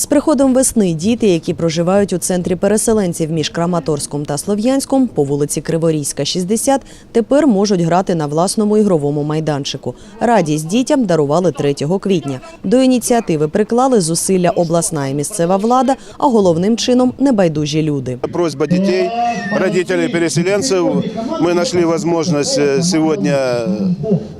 З приходом весни діти, які проживають у центрі переселенців між Краматорськом та Слов'янськом по вулиці Криворізька, 60, тепер можуть грати на власному ігровому майданчику. Радість дітям дарували 3 квітня. До ініціативи приклали зусилля обласна і місцева влада, а головним чином небайдужі люди. Просьба детей, родителей переселенцев. Мы нашли возможность э, сегодня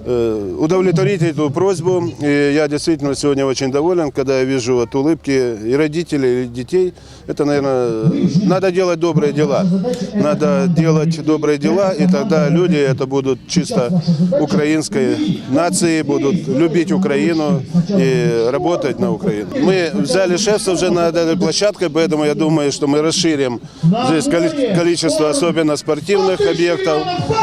э, удовлетворить эту просьбу. И я действительно сегодня очень доволен, когда я вижу от улыбки и родителей, и детей. Это, наверное, надо делать добрые дела. Надо делать добрые дела, и тогда люди это будут чисто украинской нации, будут любить Украину и работать на Украину. Мы взяли шефство уже над этой площадкой, поэтому я думаю, что мы расширим здесь коли- количество особенно спортивных объектов.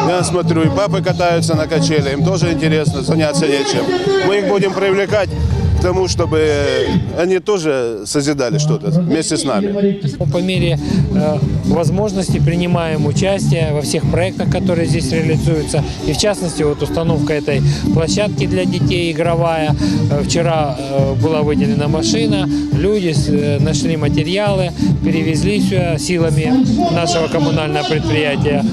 Я смотрю, и папы катаются на качеле, им тоже интересно, заняться нечем. Мы их будем привлекать к тому, чтобы они тоже созидали что-то вместе с нами. По мере э, возможности принимаем участие во всех проектах, которые здесь реализуются. И в частности, вот установка этой площадки для детей игровая. Э, Вчера э, была выделена машина, люди нашли материалы, перевезли все силами нашего коммунального предприятия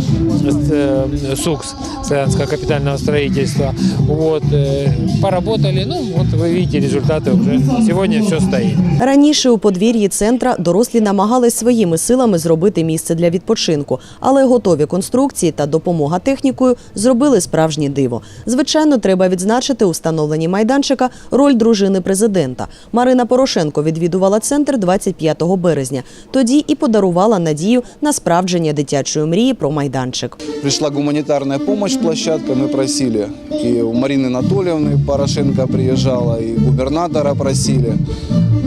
СУКС, Славянского капитального строительства. Вот, поработали, ну вот вы видите результаты уже. Сегодня все стоит. Раніше у подвір'ї центра дорослі намагались своїми силами зробити місце для відпочинку, але готові конструкції та допомога технікою зробили справжнє диво. Звичайно, треба відзначити у встановленні майданчика роль дружини президента. Марина Порошенко відвідувала центр 25 березня. Тоді і подарувала надію на справдження дитячої мрії про майданчик. Пришла гуманитарная помощь, площадка, мы просили. И у Марины Анатольевны Порошенко приезжала, и губернатора просили.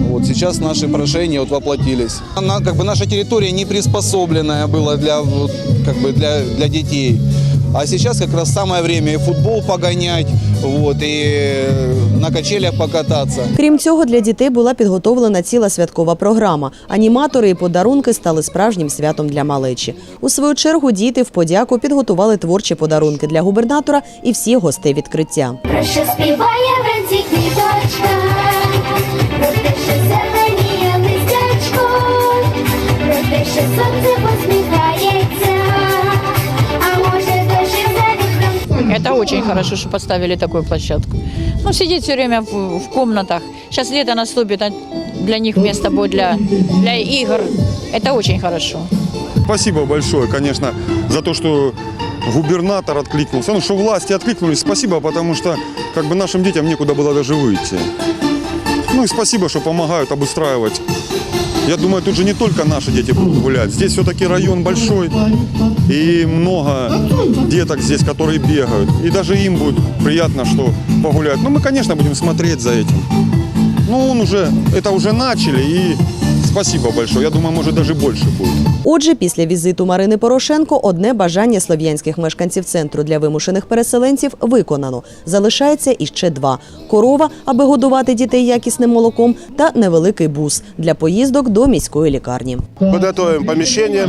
Вот сейчас наши прошения вот воплотились. Она, как бы наша территория не приспособленная была для, вот, как бы для, для детей. А сейчас как раз самое время и футбол погонять, вот, и на качелях покататься. Крім цього, для дітей була підготовлена ціла святкова програма. Аніматори і подарунки стали справжнім святом для малечі. У свою чергу діти в подяку підготували творчі подарунки для губернатора і всіх гостей відкриття. Про що співає вранці Это очень хорошо, что поставили такую площадку. Ну, сидеть все время в, в комнатах. Сейчас лето наступит, а для них место будет для, для игр. Это очень хорошо. Спасибо большое, конечно, за то, что губернатор откликнулся. Ну, что власти откликнулись, спасибо, потому что как бы нашим детям некуда было даже выйти. Ну и спасибо, что помогают обустраивать. Я думаю, тут же не только наши дети будут гулять. Здесь все-таки район большой и много деток здесь, которые бегают. И даже им будет приятно, что погуляют. Ну, мы, конечно, будем смотреть за этим. Ну, он уже, это уже начали, и спасибо большое. Я думаю, может, даже больше будет. Отже, після візиту Марини Порошенко одне бажання слов'янських мешканців центру для вимушених переселенців виконано. Залишається іще два: корова, аби годувати дітей якісним молоком, та невеликий бус для поїздок до міської лікарні. Подготовим помещение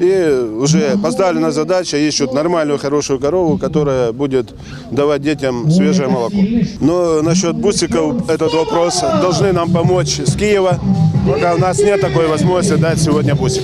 и уже поставлена задача, ищут нормальную, хорошую корову, которая будет давать детям свежее молоко. Но насчет бусиков этот вопрос должны нам помочь с Киева, пока нас нет такой возможности дать сегодня бусик.